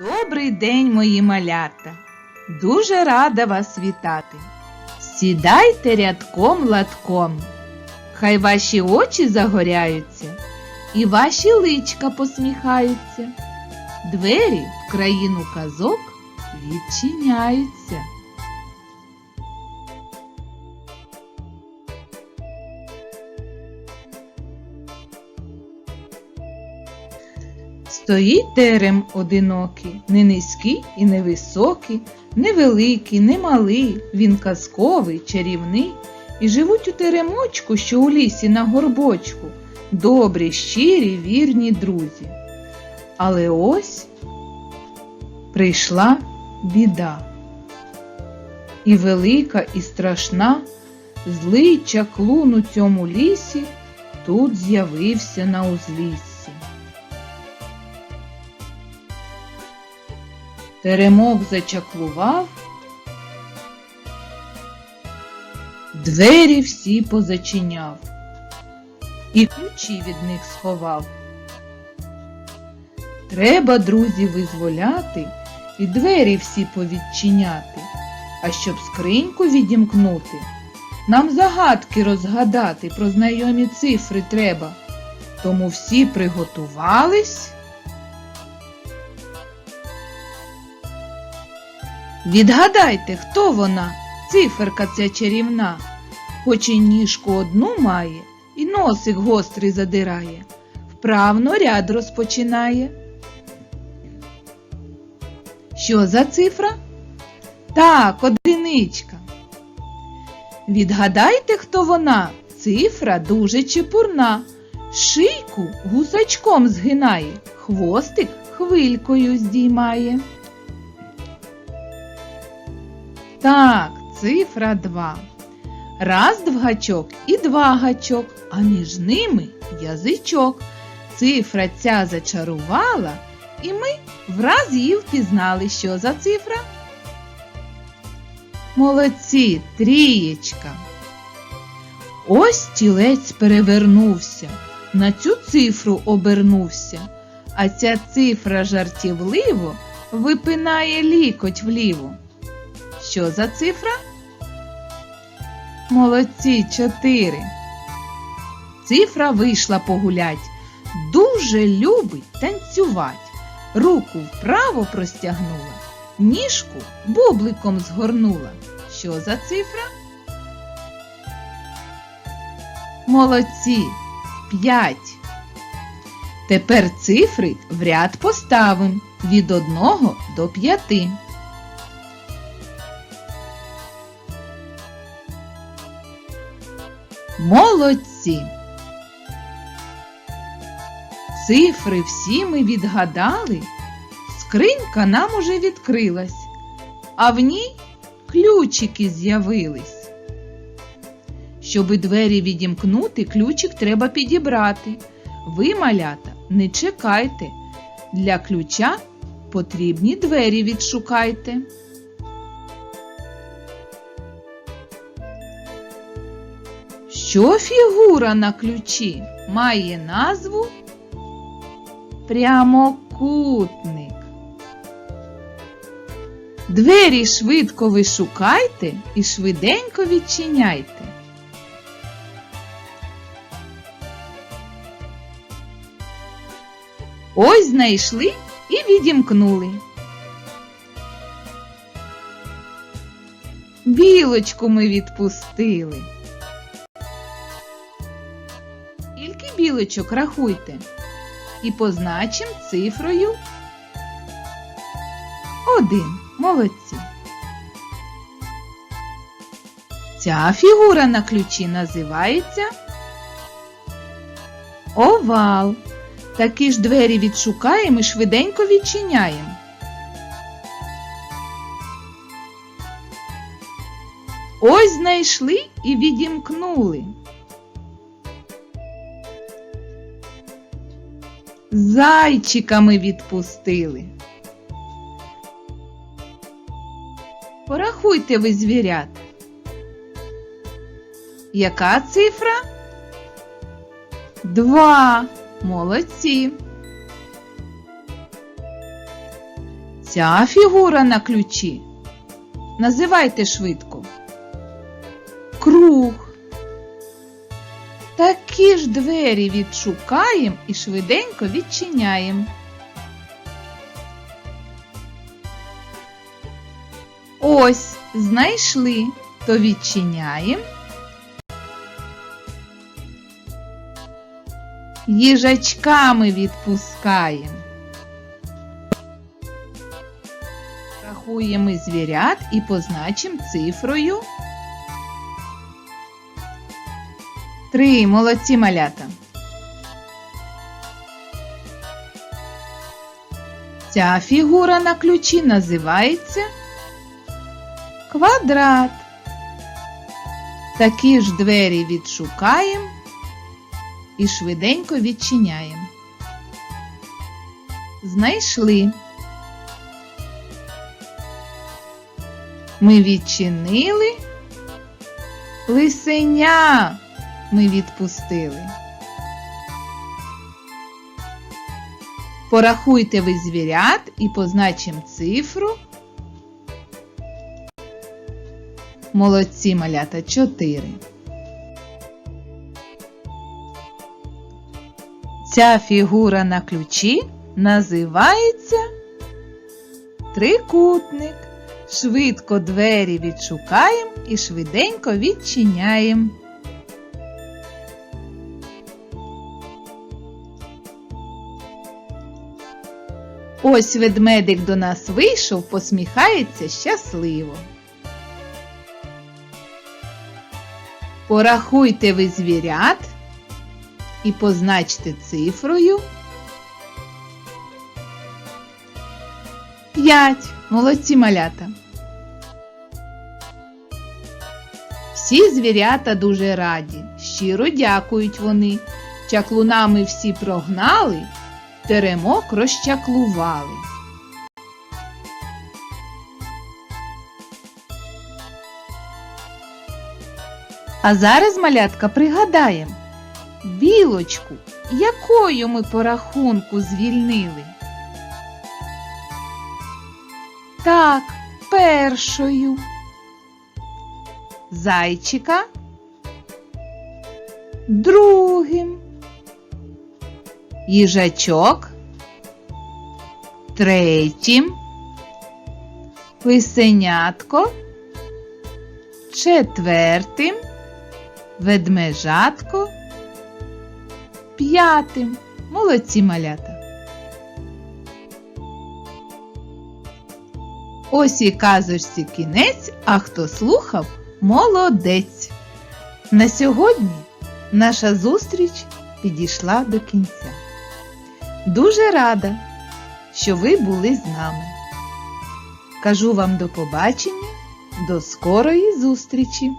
Добрий день, мої малята! Дуже рада вас вітати. Сідайте рядком латком, хай ваші очі загоряються і ваші личка посміхаються. Двері в країну казок відчиняються. Стоїть терем одинокий, не низький і не високий, не великий, не малий, він казковий, чарівний, і живуть у теремочку, що у лісі на горбочку, добрі, щирі, вірні друзі. Але ось прийшла біда. І велика, і страшна, злий чаклун у цьому лісі тут з'явився на узліссі. Теремок зачаклував, двері всі позачиняв і ключі від них сховав. Треба, друзі, визволяти і двері всі повідчиняти, а щоб скриньку відімкнути, нам загадки розгадати про знайомі цифри треба. Тому всі приготувались. Відгадайте, хто вона, циферка ця чарівна, хоч і ніжку одну має, і носик гострий задирає, вправно ряд розпочинає. Що за цифра? Так, одиничка. Відгадайте, хто вона, цифра дуже чепурна, шийку гусачком згинає, хвостик хвилькою здіймає. Так, цифра 2. Раз двгачок і два гачок, а між ними язичок. Цифра ця зачарувала, і ми враз її впізнали, що за цифра. Молодці, трієчка. Ось тілець перевернувся, на цю цифру обернувся, а ця цифра жартівливо випинає лікоть вліво. Що за цифра? Молодці чотири. Цифра вийшла погулять. Дуже любить танцювать. Руку вправо простягнула, ніжку бубликом згорнула. Що за цифра? Молодці. П'ять. Тепер цифри в ряд поставим від одного до п'яти. Молодці! Цифри всі ми відгадали, скринька нам уже відкрилась, а в ній ключики з'явились. Щоби двері відімкнути, ключик треба підібрати. Ви, малята, не чекайте. Для ключа потрібні двері відшукайте. Що фігура на ключі має назву прямокутник. Двері швидко ви шукайте і швиденько відчиняйте. Ось знайшли і відімкнули. Білочку ми відпустили. Скільки білочок рахуйте. І позначим цифрою один. Молодці. Ця фігура на ключі називається овал. Такі ж двері відшукаємо і швиденько відчиняємо. Ось знайшли і відімкнули. Зайчиками відпустили. Порахуйте ви звірят. Яка цифра? Два. Молодці. Ця фігура на ключі. Називайте швидко. Круг. Такі ж двері відшукаємо і швиденько відчиняємо. Ось, знайшли, то відчиняємо. Їжачками відпускаємо. Рахуємо звірят і позначимо цифрою. Три. Молодці малята. Ця фігура на ключі називається квадрат. Такі ж двері відшукаємо і швиденько відчиняємо. Знайшли. Ми відчинили. Лисеня ми відпустили. Порахуйте ви звірят і позначимо цифру. Молодці малята 4. Ця фігура на ключі називається трикутник. Швидко двері відшукаємо і швиденько відчиняємо. Ось ведмедик до нас вийшов, посміхається щасливо. Порахуйте ви звірят і позначте цифрою 5. Молодці малята. Всі звірята дуже раді, щиро дякують вони. Чаклунами всі прогнали, теремок розчаклували. А зараз, малятка, пригадаємо білочку, якою ми по рахунку звільнили. Так, першою. Зайчика. Другим. Їжачок. Третім. Лисенятко. Четвертим. Ведмежатко. П'ятим. Молодці малята. Ось і казочці кінець, а хто слухав, молодець. На сьогодні наша зустріч підійшла до кінця. Дуже рада, що ви були з нами. Кажу вам до побачення, до скорої зустрічі!